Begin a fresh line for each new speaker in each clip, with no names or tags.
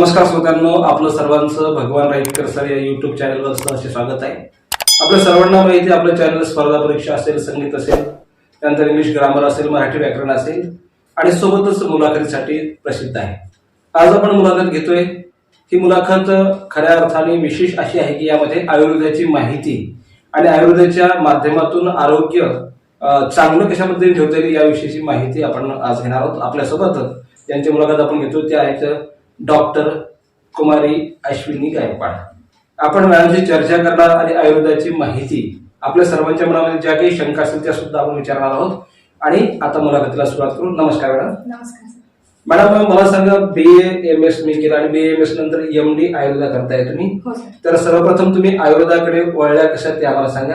नमस्कार श्रोत्यांनो आपलं सर्वांचं भगवान राईटकर सर या युट्यूब चॅनलवर सहर्ष स्वागत आहे. आपल्या सर्वांना माहिती आपलं चॅनल स्पर्धा परीक्षा असेल संगीत असेल त्यानंतर इंग्लिश ग्रामर असेल मराठी व्याकरण असेल आणि सोबतच मुलाखतीसाठी प्रसिद्ध आहे. आज आपण मुलाखत घेतोय. ही मुलाखत खऱ्या अर्थाने विशेष अशी आहे की यामध्ये आयुर्वेदाची माहिती आणि आयुर्वेदाच्या माध्यमातून आरोग्य चांगलं कशा पद्धतीने ठेवता येईल याविषयीची माहिती आपण आज घेणार आहोत. आपल्यासोबत ज्यांची मुलाखत आपण घेतो त्या आहेत डॉक्टर कुमारी अश्विनी गायकवाड. आपण मॅडमची चर्चा करणार आणि आयुर्वेदाची माहिती आपल्या सर्वांच्या मनामध्ये ज्या काही शंका असतील त्या सुद्धा आपण विचारणार आहोत. आणि आता मुलाखतीला सुरुवात करू. नमस्कार मॅडम.
नमस्कार.
मॅडम मला सांगा बी एम एस मी केलं आणि बी एम एस नंतर एम डी आयुर्वेदा करताय तुम्ही.
हो
तर सर्वप्रथम तुम्ही आयुर्वेदाकडे वळल्या कशा ते आम्हाला सांगा.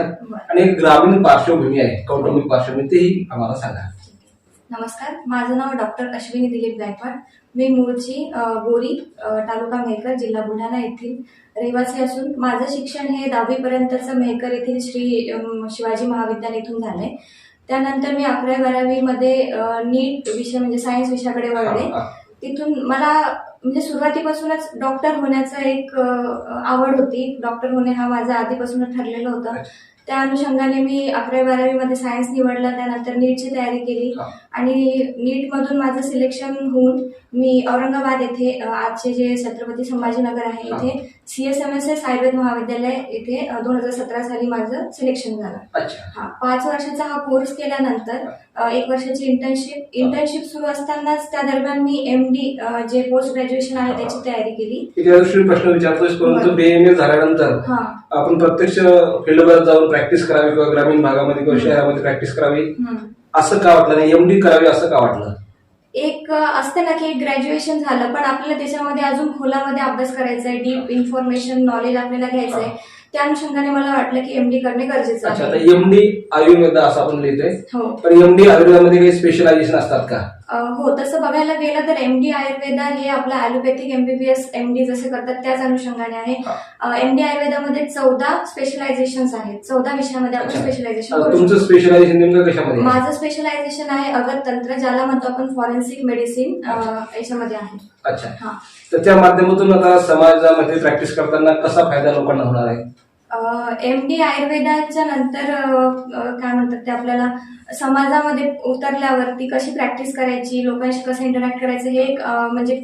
आणि ग्रामीण पार्श्वभूमी आहे कौटुंबिक पार्श्वभूमी तेही आम्हाला सांगा.
नमस्कार. माझं नाव डॉक्टर अश्विनी दिलीप गायकवाड. मी मूळची बोरी अ, तालुका मेहकर जिल्हा बुलढाणा येथील रहिवासी असून माझं शिक्षण हे दहावीपर्यंतचं मेहकर येथील श्री शिवाजी महाविद्यालय इथून झालंय. त्यानंतर मी अकरावी बारावीमध्ये नीट विषय म्हणजे सायन्स विषयाकडे वळले. तिथून मला म्हणजे सुरुवातीपासूनच डॉक्टर होण्याचा एक आवड होती. डॉक्टर होणे हा माझा आधीपासूनच ठरलेलं होतं. त्या अनुषंगाने मी अकरावी बारावीमध्ये सायन्स निवडलं त्यानंतर नीटची तयारी केली. आणि नीटमधून माझं सिलेक्शन होऊन मी औरंगाबाद येथे आजचे जे छत्रपती संभाजीनगर आहे
हा.
इथे C S M S S Ayurved महाविद्यालय इथे दोन हजार सतरा साली माझं सिलेक्शन झालं.
अच्छा.
हा पाच वर्षाचा हा कोर्स केल्यानंतर एक वर्षाची इंटर्नशिप इंटर्नशिप सुरू असतानाच त्या दरम्यान मी एम डी जे पोस्ट ग्रॅज्युएशन आहे त्याची तयारी केली.
प्रश्न विचारतोय परंतु. बी एम एस झाल्यानंतर
हा.
आपण प्रत्यक्ष फील्डवर जाऊन प्रॅक्टिस करावी किंवा ग्रामीण भागामध्ये किंवा. शहरामध्ये प्रॅक्टिस करावी
हम्म.
असं का वाटलं नाही? एमडी करावी असं का वाटलं?
एक असतं ना की एक ग्रॅज्युएशन झालं पण आपल्याला त्याच्यामध्ये अजून खोलामध्ये अभ्यास करायचा आहे डीप इन्फॉर्मेशन नॉलेज आपल्याला घ्यायचं आहे त्या अनुषंगाने मला वाटलं की एमडी करणे गरजेचं
अच्छा आता
आहे
एमडी आयुर्वेद असं आपण लिहितोय.
हो.
पण एमडी आयुर्वेदामध्ये काही स्पेशलायझेशन असतात का?
हो तसं बघायला गेलं तर एमडी आयुर्वेदा हे आपलं ॲलोपॅथिक एमबीबीएस एमडी जसे करतात त्याच अनुषंगाने आहे. एमडी आयुर्वेदामध्ये चौदा स्पेशलायझेशन आहेत. चौदा विषयामध्ये आपण. स्पेशलायझेशन.
स्पेशलायझेशन नेमकं कशामध्ये?
माझं स्पेशलायझेशन आहे अगत तंत्र ज्याला म्हणतो आपण फॉरेन्सिक मेडिसिन याच्यामध्ये आहे.
अच्छा.
हा.
तर त्या माध्यमातून आता समाजामध्ये प्रॅक्टिस करताना कसा फायदा लोकांना होणार आहे?
एम डी आयुर्वेदाच्या नंतर काय म्हणतात ते आपल्याला समाजामध्ये उतरल्यावरती कशी प्रॅक्टिस करायची लोकांशी कसं इंटरॅक्ट करायचं हे एक म्हणजे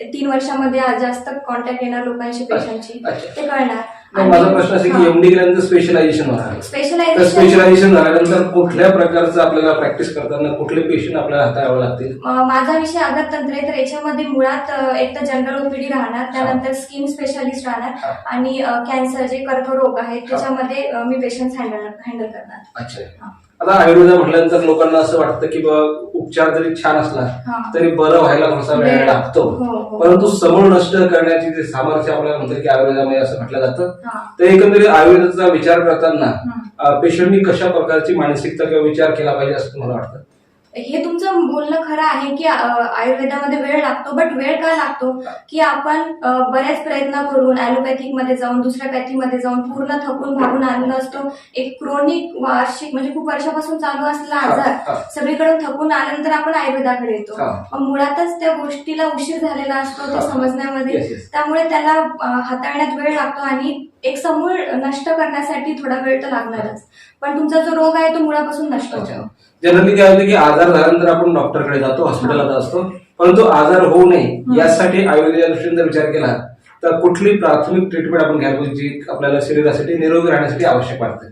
तीन वर्षामध्ये जास्त कॉन्टॅक्ट येणार लोकांशी पेशंटशी. ते कळणार
माझा प्रश्न असा की एमडी केल्यानंतर स्पेशलायझेशन होणार तर
स्पेशलायझेशन
स्पेशलायझेशन झाल्यानंतर कुठल्या प्रकारचं आपल्याला प्रॅक्टिस करताना कुठले पेशंट आपल्याला हाताळावे लागतील?
माझा विषय आगत तंत्र आहे तर याच्यामध्ये मुळात अ, एक तर जनरल ओपीडी राहणार त्यानंतर स्किन स्पेशालिस्ट राहणार
हा.
आणि कॅन्सर जे कर्करोग आहेत त्याच्यामध्ये अ, मी पेशंट हँडल हँडल करणार.
अच्छा.
हा.
आता आयुर्वेद म्हटल्यानंतर लोकांना असं वाटतं की बा उपचार जरी छान असला. तरी बरं व्हायला थोडासा वेळ. लागतो
हो, हो.
परंतु समूळ नष्ट करण्याची जे सामर्थ्य आपल्याला म्हणतात की आयुर्वेदामध्ये असं म्हटलं जातं तर एकंदरीत आयुर्वेदाचा विचार करताना. पेशंटनी कशा प्रकारची मानसिकता किंवा विचार केला पाहिजे असं तुम्हाला वाटतं
हे तुमचं बोलणं खरं आहे की आयुर्वेदामध्ये वेळ लागतो बट वेळ का लागतो की आपण बऱ्याच प्रयत्न करून ॲलोपॅथिकमध्ये जाऊन दुसऱ्या पॅथी मध्ये जाऊन पूर्ण थकून भागून आलेलो असतो एक क्रोनिक वार्षिक म्हणजे खूप वर्षापासून चालू असलेला आजार. सगळीकडून थकून आल्यानंतर आपण आयुर्वेदाकडे येतो. मग मुळातच त्या गोष्टीला उशीर झालेला असतो. ते समजण्यामध्ये. त्यामुळे त्याला हाताळण्यात वेळ लागतो आणि एक समूळ नष्ट करण्यासाठी थोडा वेळ तर लागणारच. पण तुमचा जो रोग आहे तो मुळापासून नष्ट होतो.
जनरली काय होतं की आजार झाल्यानंतर आपण डॉक्टरकडे जातो हॉस्पिटलला असतो परंतु आजार होऊ नये यासाठी आयुर्वेदाच्या दृष्टीने जर विचार केला तर कुठली प्राथमिक ट्रीटमेंट आपण घ्यावी जी आपल्याला शरीरासाठी निरोगी राहण्यासाठी आवश्यक वाटते?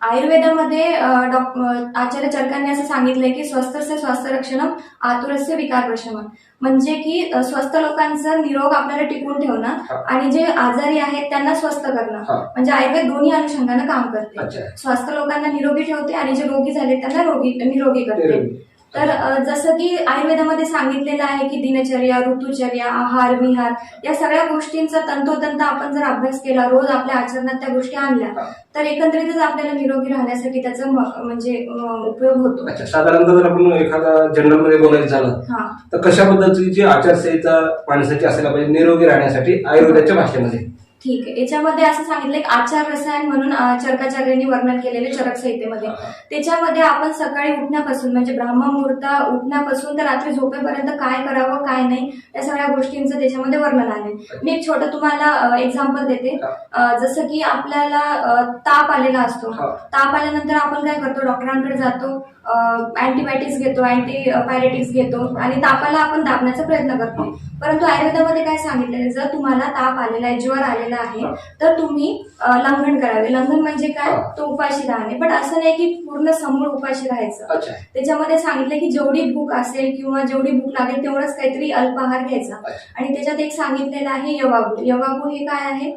आयुर्वेदामध्ये डॉक- आचार्य चरकांनी असं सांगितलंय की स्वस्थस्य स्वास्थ्य रक्षणम आतुरस्य विकार प्रशमन म्हणजे की अ, स्वस्थ लोकांचा निरोग आपल्याला टिकून ठेवणं. आणि जे आजारी आहेत त्यांना स्वस्थ करणं. म्हणजे आयुर्वेद दोन्ही अनुषंगानं काम करते स्वस्थ लोकांना निरोगी ठेवते आणि जे रोगी झाले त्यांना रोगी निरोगी करते. तर जसं की आयुर्वेदामध्ये सांगितलेलं आहे की दिनचर्या ऋतुचर्या आहार विहार या सगळ्या गोष्टींचा तंतोतंत आपण जर अभ्यास केला रोज आपल्या आचरणात त्या गोष्टी आणल्या. तर एकंदरीतच आपल्याला निरोगी राहण्यासाठी त्याचा म्हणजे उपयोग होतो.
अच्छा साधारणतः जर आपण एखादा जनरलमध्ये बोलायचं झालं
हा.
तर कशा पद्धतीची आचारसंहिता माणसाची असायला पाहिजे निरोगी राहण्यासाठी आयुर्वेदाच्या भाषेमध्ये
ठीक आहे. याच्यामध्ये असं सांगितलं एक आचार रसायन म्हणून चरकाचार्यांनी वर्णन केलेले चरक संहितेमध्ये त्याच्यामध्ये आपण सकाळी उठण्यापासून म्हणजे ब्रह्ममुहूर्त उठण्यापासून तर रात्री झोपेपर्यंत काय करावं काय नाही या सगळ्या गोष्टींचं त्याच्यामध्ये वर्णन आहे मी एक छोटं तुम्हाला एक्झाम्पल देते. जसं की आपल्याला ताप आलेला असतो. ताप आल्यानंतर आपण काय करतो? डॉक्टरांकडे जातो. अँटीबायोटिक्स घेतो अँटीबायोटिक्स घेतो आणि तापाला आपण दाबण्याचा प्रयत्न करतो. परंतु आयुर्वेदामध्ये काय सांगितलेलं जर तुम्हाला ताप आलेला आहे ज्वर आलेला आहे. तर तुम्ही लंघन करावे. लंघन म्हणजे काय. तो उपाशी राहणे. पण असं नाही की पूर्ण समूळ उपाशी राहायचं. त्याच्यामध्ये सांगितलं की जेवढी भूक असेल किंवा जेवढी भूक लागेल तेवढंच काहीतरी अल्पाहार घ्यायचा. आणि त्याच्यात एक सांगितलेलं आहे यवागू. यवागू हे काय आहे?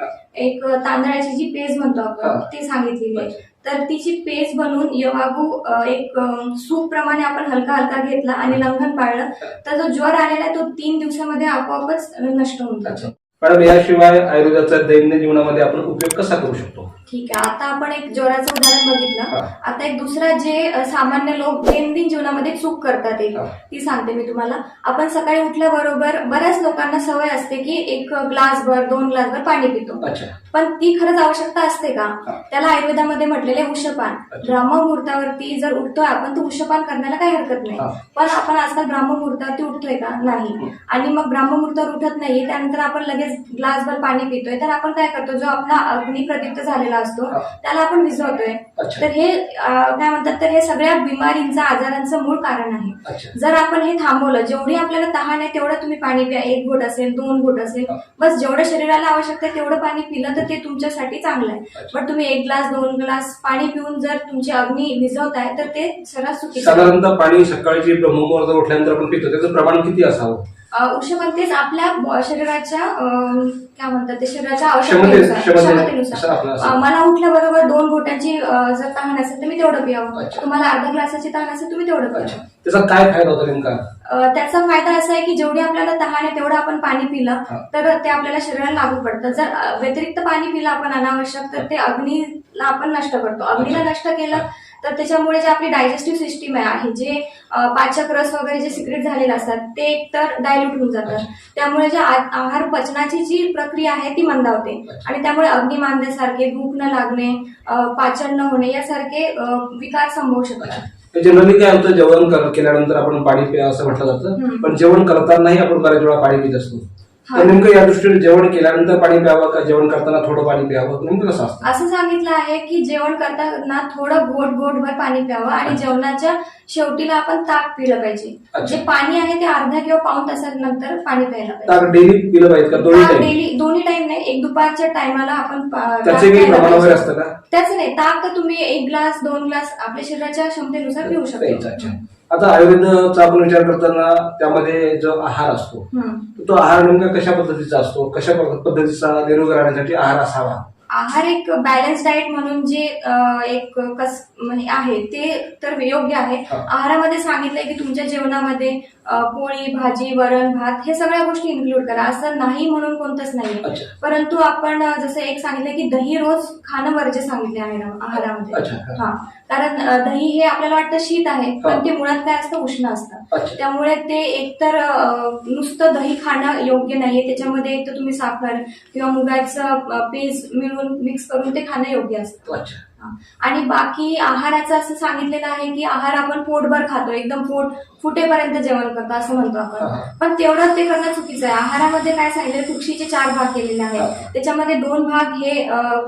एक तांदळाची जी पेज म्हणतो. आपण ती सांगितलेली आहे. तर तिची पेज बनवून यवागू एक सूप प्रमाणे आपण हलका हलका घेतला आणि लंघन पाळलं. तर जो ज्वर आलेला आहे तो तीन दिवसामध्ये आपोआपच नष्ट होऊन जातो.
मॅडम याशिवाय आयुर्वेदाचा दैनंदिन जीवनामध्ये आपण उपयोग कसा करू शकतो?
ठीक आहे आता आपण एक ज्वराचं उदाहरण बघितलं. आता एक दुसरा जे सामान्य लोक दैनंदिन जीवनामध्ये चूक करतात एक. ती सांगते मी तुम्हाला आपण सकाळी उठल्याबरोबर बऱ्याच लोकांना सवय असते की एक ग्लासभर दोन ग्लासभर पाणी पितो पण ती खरंच आवश्यकता असते का. त्याला आयुर्वेदामध्ये म्हटलेले उषपान
अच्छा.
ब्राह्ममुहूर्तावरती जर उठतोय आपण तर उषपान करण्याला काही हरकत नाही. पण आपण आजकाल ब्राह्ममुहूर्तावरती उठतोय का नाही. आणि मग ब्राह्ममुहूर्तावर उठत नाहीये त्यानंतर आपण लगेच ग्लासभर पाणी पितोय तर आपण काय करतो जो आपला अग्नी प्रदीप्त झालेला असतो. त्याला आपण विझवतोय
अच्छा.
तर हे काय म्हणतात तर हे सगळ्या बिमारींचं आजारांचं मूळ कारण आहे जर आपण हे थांबवलं जेवढी आपल्याला तहान आहे तेवढं तुम्ही पाणी प्या एक घोट असेल दोन घोट असेल. बस जेवढं शरीराला आवश्यक आहे तेवढं पाणी पिलं तर ते तुमच्यासाठी चांगलं आहे. पण तुम्ही एक ग्लास दोन ग्लास पाणी पिऊन जर तुमची अग्नी विझवताय तर ते चुकीचं आहे.
साधारणतः पाणी सकाळी जे ब्रह्ममुहूर्त उठल्यानंतर आपण पितो त्याचं प्रमाण किती असावं
अं, उष्णतेच आपल्या शरीराच्या काय म्हणतात ते शरीराच्या आवश्यकतेनुसार
क्षमते-
क्षमतेनुसार. मला उठल्याबरोबर दोन घोटांची अं, जर तहान असेल तर मी तेवढं पियावं. तुम्हाला अर्धा ग्लासाची तहान असेल तुम्ही तेवढं पियावं.
त्याचा काय फायदा होता नेमका?
त्याचा फायदा असा आहे की जेवढी आपल्याला तहान आहे तेवढं आपण पाणी पिलं. तर ते आपल्याला शरीराला लागू पडतं. जर व्यतिरिक्त पाणी पिलं आपण अनावश्यक तर ते अग्नीला आपण नष्ट करतो. अग्नीला नष्ट केलं तर त्याच्यामुळे जे आपली डायजेस्टिव्ह सिस्टीम आहे जे पाचक रस वगैरे जे सिक्रेट झालेले असतात ते एकतर डायल्यूट होऊन जातात त्यामुळे जे आहार पचनाची जी प्रक्रिया आहे ती मंदावते. आणि त्यामुळे अग्निमांद्यासारखे भूक न लागणे पाचन न होणे यासारखे विकार संभवू शकतात
जनरली काय होतं जेवण केल्यानंतर आपण पाणी प्या असं म्हटलं जातं. पण जेवण करतानाही आपण बऱ्याच वेळा पाणी पित असतो. तर नेमकं या दृष्टीने जेवण केल्यानंतर पाणी प्यावं का? जेवण करताना थोडं पाणी प्यावं? नेमकं कसं असतं?
असं सांगितलं आहे की जेवण करताना थोडं घोट घोटभर पाणी प्यावं आणि जेवणाच्या शेवटीला आपण ताक पिलं पाहिजे. जे पाणी आहे ते अर्धा किंवा पाऊन तासानंतर पाणी प्यायला पाहिजे.
ताक डेली पिलं पाहिजे का? दोन्ही
ताक डेली दोन्ही टाइम नाही एक दुपारच्या टायमाला आपण पा- ताक
त्याचे काही
प्यायला
प्रमाण वगैरे
पाहिजे.
असतं का?
त्याचं नाही. ताक तुम्ही एक ग्लास दोन ग्लास आपल्या शरीराच्या क्षमतेनुसार पिऊ
प्यायचं, अच्छा.
शकतो
आता आयुर्वेदाचा आपण विचार करताना त्यामध्ये जो आहार असतो. तो आहार नेमका कशा पद्धतीचा असतो कशा पद्धतीचा निरोगी राहण्यासाठी आहार असावा
आहार एक बॅलन्स डाएट म्हणून जे एक कस म्हणजे आहे ते तर योग्य आहे. आहारामध्ये सांगितलंय की तुमच्या जेवणामध्ये पोळी भाजी वरण भात हे सगळ्या गोष्टी इन्क्लूड करा. असं नाही म्हणून कोणतंच नाहीये.
अच्छा.
परंतु आपण जसं एक सांगितलं की दही रोज खाणं वर्ज्य सांगितले आहे ना आहारामध्ये.
हा.
कारण दही हे आपल्याला वाटतं शीत आहे. पण ते मुळात काय असतं? उष्ण असतं. त्यामुळे ते एकतर नुसतं दही खाणं योग्य नाहीये. त्याच्यामध्ये एक तर तुम्ही साखर किंवा मुगाचं पेज मिळून मिक्स करून ते खाणं योग्य असतं. आणि बाकी आहाराचं असं सांगितलेलं आहे की आहार आपण पोटभर खातो एकदम पोट फुटेपर्यंत जेवण करतो असं म्हणतो आपण. पण तेवढं ते करणं चुकीचं आहे. आहारामध्ये काय सांगितलं कुक्षीचे चार भाग केलेले. आहेत. त्याच्यामध्ये दोन भाग हे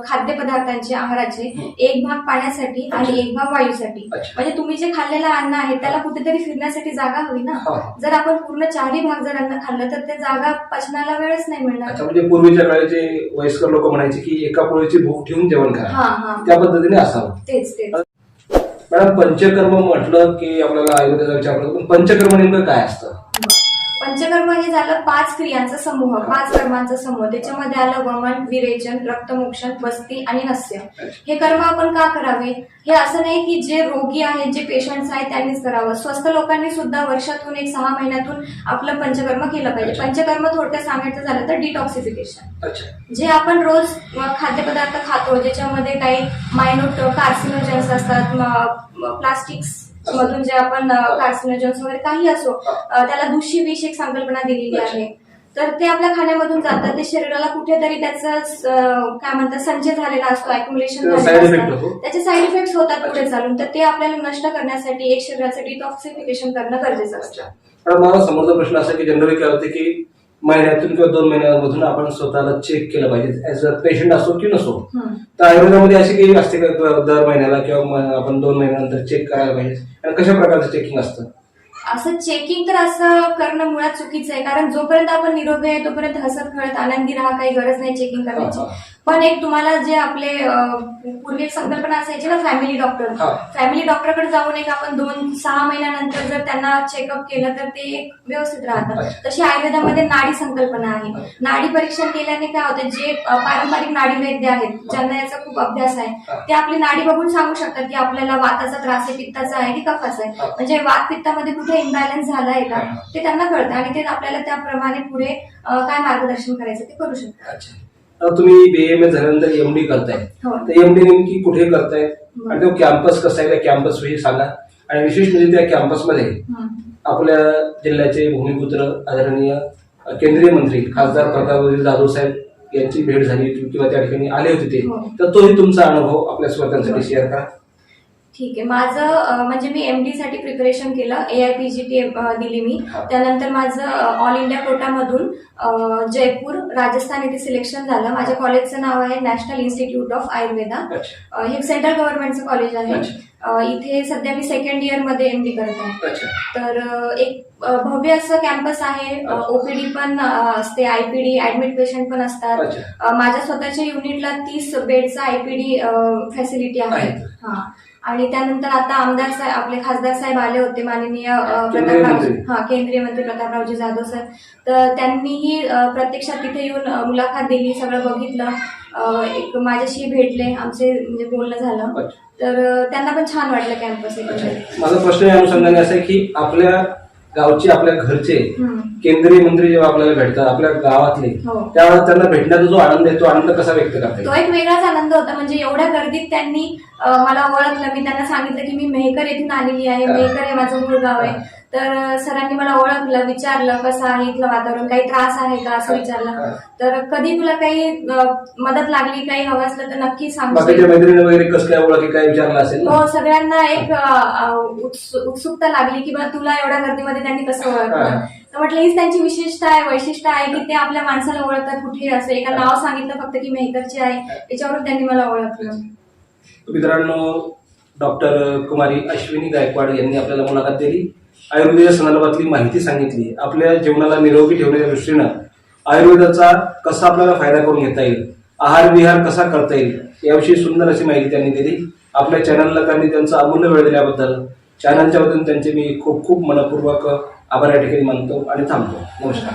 खाद्यपदार्थांचे आहाराचे. एक भाग पाण्यासाठी आणि एक भाग वायूसाठी. म्हणजे तुम्ही जे खाल्लेलं अन्न आहे त्याला कुठेतरी फिरण्यासाठी जागा हवी ना. जर आपण पूर्ण चारही भाग जर अन्न खाल्लं तर ते जागा पचनाला वेळच नाही मिळणार.
म्हणजे पूर्वीच्या काळी जे वयस्कर लोक म्हणायचे की एका पोळीची भूक ठेवून जेवण
हा हा.
त्या पद्धतीने असावं.
तेच तेच.
मॅडम पंचकर्म म्हटलं की आपल्याला आयुर्वेदाचा विचार करतो पण पंचकर्म नेमकं काय असतं?
पंचकर्म हे झालं पाच क्रियांचा समूह पाच कर्मांचा समूह. त्याच्यामध्ये आलं वमन विरेचन रक्तमोक्षण बस्ती आणि नस्य. हे कर्म आपण का करावे? हे असं नाही की जे रोगी आहेत जे पेशंट्स आहेत त्यांनीच करावं. स्वस्थ लोकांनी सुद्धा वर्षातून एक सहा महिन्यातून आपलं पंचकर्म केलं पाहिजे. पंचकर्म थोडक्यात सांगायचं झालं तर डिटॉक्सिफिकेशन जे आपण रोज खाद्यपदार्थ खातो ज्याच्यामध्ये काही मायनोट कार्सिनोजन्स असतात प्लास्टिक्स मधून जे आपण कार्सिनोजन्स वगैरे काही असो त्याला दुषी विष एक संकल्पना दिलेली आहे. तर ते आपल्या खाण्यामधून जातं ते शरीराला कुठेतरी त्याचा काय म्हणतात संचय झालेला असतो अक्युमुलेशन
त्याचा
साईड इफेक्ट होतात पुढे चालून. तर ते आपल्याला नष्ट करण्यासाठी एक शरीराचं डिटॉक्सिफिकेशन करणं गरजेचं असतं.
मला समोरचा प्रश्न असा की जनरली काय होते की महिन्यातून किंवा दोन महिन्यामधून आपण स्वतःला चेक केलं पाहिजे. ऍज अ पेशंट असो की नसो. तर आयुर्वेदामध्ये अशी काही असते का दर महिन्याला किंवा आपण दोन महिन्यानंतर चेक करायला पाहिजे? आणि कशा प्रकारचं चेकिंग असतं?
असं चेकिंग तर असं करणं मुळात चुकीचं आहे. कारण जोपर्यंत आपण निरोगी आहे तोपर्यंत हसत खेळत आनंदी राहा काही गरज नाही चेकिंग करण्याची
हा,
पण एक तुम्हाला जे आपले पूर्वी एक संकल्पना असायची ना फॅमिली डॉक्टर
हा.
फॅमिली डॉक्टरकडे जाऊन एक आपण दोन सहा महिन्यानंतर जर त्यांना चेकअप केलं तर ते एक व्यवस्थित राहतात. तशी आयुर्वेदामध्ये नाडी संकल्पना आहे नाडी परीक्षण केल्याने काय होतं जे पारंपरिक नाडी वैद्य आहेत ज्यांना याचा खूप अभ्यास आहे
हा.
ते आपली नाडी बघून सांगू शकतात की आपल्याला वाताचा त्रास आहे पित्ताचा आहे की कफाचा आहे
हा.
म्हणजे वात पित्तामध्ये कुठे इम्बॅलन्स झाला आहे का
हा.
ते त्यांना कळतं आणि ते आपल्याला त्याप्रमाणे पुढे काय मार्गदर्शन करायचं ते करू शकतात
तुम्ही बीएमए झाल्यानंतर एमडी करताय.
हो.
तर एमडी नेमकी कुठे करताय? आणि तो कॅम्पस कसा आहे? त्या कॅम्पस विषयी सांगा. आणि विशेष म्हणजे त्या कॅम्पसमध्ये. आपल्या जिल्ह्याचे भूमिपुत्र आदरणीय केंद्रीय मंत्री खासदार प्रतापराव जाधव साहेब यांची भेट झाली किंवा त्या ठिकाणी आले होते ते.
हो.
तर तोही तुमचा अनुभव आपल्या श्रोत्यांसाठी शेअर करा.
ठीक आहे. माझं म्हणजे मी एमडी साठी प्रिपरेशन केलं. A I P G T दिली मी. त्यानंतर माझं ऑल इंडिया कोटामधून जयपूर राजस्थान येथे सिलेक्शन झालं. माझ्या कॉलेजचं नाव आहे नॅशनल इन्स्टिट्यूट ऑफ आयुर्वेदा हे सेंट्रल गव्हर्नमेंटचं कॉलेज आहे. इथे सध्या मी सेकंड इयरमध्ये एमडी करत आहे. तर एक भव्य असं कॅम्पस आहे. ओपीडी पण असते. आयपीडी ऍडमिट पेशंट पण असतात. माझ्या स्वतःच्या युनिटला तीस बेडचा आयपीडी फॅसिलिटी आहे. हा. आणि त्यानंतर आता आमदार साहेब आपले खासदार साहेब आले होते माननीय प्रतापराव. हा केंद्रीय मंत्री प्रतापरावजी जाधव सर तर त्यांनीही प्रत्यक्षात तिथे येऊन मुलाखत दिली सगळं बघितलं एक माझ्याशी भेटले आमचे म्हणजे बोलणं झालं. तर त्यांना पण छान वाटलं कॅम्पस
माझा प्रश्न या अनुषंगाने असा आहे की आपल्या गावचे आपल्या घरचे. केंद्रीय मंत्री जेव्हा आपल्याला भेटतात आपल्या गावातले
हो.
त्यावेळेला त्यांना भेटण्याचा जो आनंद आहे तो आनंद कसा व्यक्त करता
तो
येईल
एक वेगळाच आनंद होता. म्हणजे एवढ्या गर्दीत त्यांनी अं, मला ओळखलं. मी त्यांना सांगितलं की मी मेहकर येथून आलेली आहे. मेहकर हे माझं मूळ गाव आहे. तर अं, सरांनी मला ओळखलं विचारलं कसं आहे इथलं वातावरण? काही त्रास आहे का? असं. विचारलं. तर कधी तुला काही अं, मदत लागली काही हवं असलं तर नक्की
बाकीच्या
सांगू
मैत्रिणी वगैरे कसं काय ओळखी काय विचारलं असेल ना?
हो सगळ्यांना एक अं, अं, उत्सु- उत्सुकता लागली की बा तुला एवढ्या गर्दीमध्ये त्यांनी कसं ओळखलं?
हा.
तर म्हटलं हीच त्यांची विशेषता आहे वैशिष्ट्य आहे की ते आपल्या माणसाला ओळखतात कुठे असं. एका नाव सांगितलं फक्त की मेहकरची आहे याच्यावरून त्यांनी मला ओळखलं.
मित्रांनो डॉक्टर कुमारी अश्विनी गायकवाड यांनी आपल्याला मुलाखत दिली. आयुर्वेदाच्या संदर्भातली माहिती सांगितली. आपल्या जीवनाला निरोगी ठेवण्याच्या दृष्टीनं आयुर्वेदाचा कसा आपल्याला फायदा करून घेता येईल आहार विहार कसा करता येईल याविषयी सुंदर अशी माहिती त्यांनी दिली. आपल्या चॅनलला त्यांनी त्यांचा अमूल्य वेळ दिल्याबद्दल चॅनलच्या वतीने त्यांचे मी खूप खूप मनपूर्वक आभार या ठिकाणी मानतो आणि थांबतो. नमस्कार.